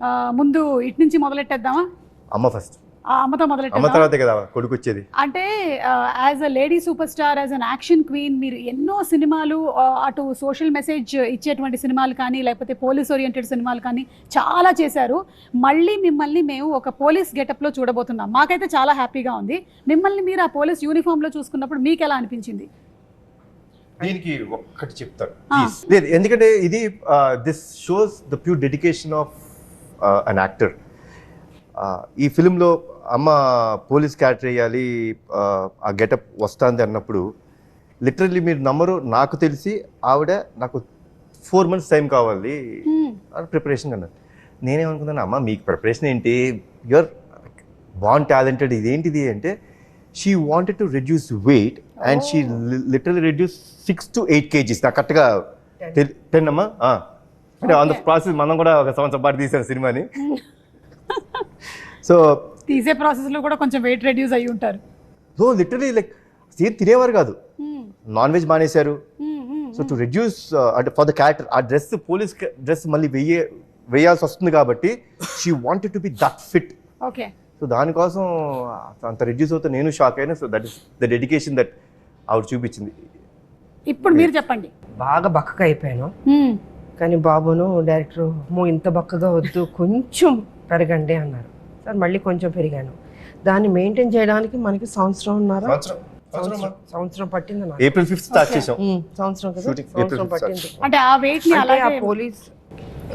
ఆ, ముందు ఇటు నుంచి మొదలెట్టేద్దామా? అమ్మ ఫస్ట్ ఆ, అమ్మతో అమ్మ మొదలెట్టేద్దామా తర్వాతే కదా కొడుకు వచ్చేది అంటే as a lady super star as an action queen మీరు ఎన్నో సినిమాలు ఆ, అటు సోషల్ మెసేజ్ ఇచ్చేటువంటి సినిమాలు కానీ లేకపోతే పోలీస్ ఓరియంటెడ్ సినిమాలు కానీ చాలా చేశారు. మళ్ళీ మిమ్మల్ని మేము ఒక పోలీస్ గెటప్లో చూడబోతున్నాం. మాకైతే చాలా హ్యాపీగా ఉంది. మిమ్మల్ని మీరు ఆ పోలీస్ యూనిఫామ్లో చూసుకున్నప్పుడు మీకు ఎలా అనిపించింది? దీనికి ఒక్కటి చెప్తాను ఆ. Please. లేదు ఎందుకంటే ఇది this shows the pure dedication of an actor ఈ ఫిలింలో అమ్మ పోలీస్ క్యారెక్టర్ వేయాలి ఆ గెటప్ వస్తుంది అన్నప్పుడు లిటరల్లీ మీరు నమ్మరు నాకు తెలిసి ఆవిడ నాకు ఫోర్ మంత్స్ టైం కావాలి Hmm. ప్రిపరేషన్ అన్నారు నేనేమనుకున్నాను అమ్మ మీకు ప్రిపరేషన్ ఏంటి? యువర్ బాన్ టాలెంటెడ్ ఇదేంటిది అంటే she wanted to reduce weight and she literal reduce six to eight kgs నాకు కరెక్ట్గా టెన్ అమ్మా. అంటే ఆన్ ద. ప్రాసెస్ మనం కూడా ఒక సంవత్సరం పాటు తీసాను సినిమాని. సో తీసే ప్రాసెస్లో కూడా కొంచెం వెయిట్ రెడ్యూస్ అయ్యి ఉంటారు. సో లిటరలీ లైక్ సేమ్ తినేవారు కాదు. Hmm. నాన్ వెజ్ మానేశారు. Hmm, hmm, so to reduce అంటే ఫర్ ద క్యారెక్టర్ ఆ డ్రెస్ పోలీస్ డ్రెస్ మళ్ళీ వెయ్యే వేయాల్సి వస్తుంది కాబట్టి she wanted to be that fit okay so దానికోసం అంత రెడ్యూస్ అవుతే నేను షాక్ అయినా so that is the dedication that ఆవిడ చూపించింది. ఇప్పుడు మీరు చెప్పండి. బాగా బక్కగా అయిపోయాను. Hmm. కానీ బాబును డైరెక్టర్ అమ్మో ఇంత బక్కగా వద్దు కొంచెం పెరగండి అన్నారు. సార్ మళ్ళీ కొంచెం పెరిగాను. దాన్ని మెయింటైన్ చేయడానికి మనకి సంవత్సరం ఉన్నారా? సంవత్సరం. పట్టింది ఏప్రిల్ ఫిఫ్త్ స్టార్ట్. చేసాం. సంవత్సరం కదా? పట్టింది. అంటే ఆ వెయిట్ని ఆ పోలీస్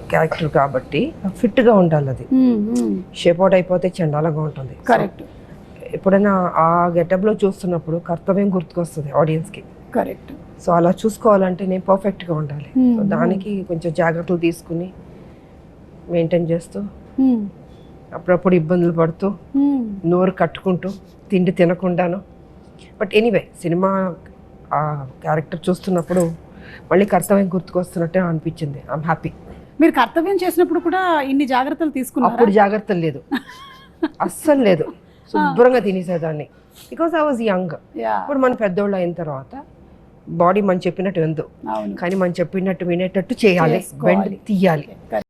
క్యారెక్టర్ కాబట్టి ఫిట్గా ఉండాలి అది. షేప్ అవుట్ అయిపోతే చండాలంగా ఉంటుంది. కరెక్ట్. ఎప్పుడైనా ఆ గెటప్లో చూస్తున్నప్పుడు కర్తవ్యం గుర్తుకొస్తుంది ఆడియన్స్కి కరెక్ట్. సో అలా చూసుకోవాలంటే నేను పర్ఫెక్ట్గా ఉండాలి సో దానికి కొంచెం జాగ్రత్తలు తీసుకుని మెయింటైన్ చేస్తూ అప్పుడప్పుడు ఇబ్బందులు పడుతూ నోరు కట్టుకుంటూ తిండి తినకుండాను. బట్ ఎనీవే సినిమా ఆ క్యారెక్టర్ చూస్తున్నప్పుడు మళ్ళీ కర్తవ్యం గుర్తుకొస్తున్నట్టే అనిపించింది. I'm happy. మీరు కర్తవ్యం చేసినప్పుడు కూడా ఇన్ని జాగ్రత్తలు తీసుకున్నారు? అప్పుడు జాగ్రత్తలు లేదు. అస్సలు లేదు. శుభ్రంగా తినేసేదాన్ని. Because I was young. ఇప్పుడు మన పెద్దోళ్ళు అయిన తర్వాత బాడీ మనం చెప్పినట్టు ఎందు కానీ మనం చెప్పినట్టు వినేటట్టు చేయాలి. వెంట తీయాలి.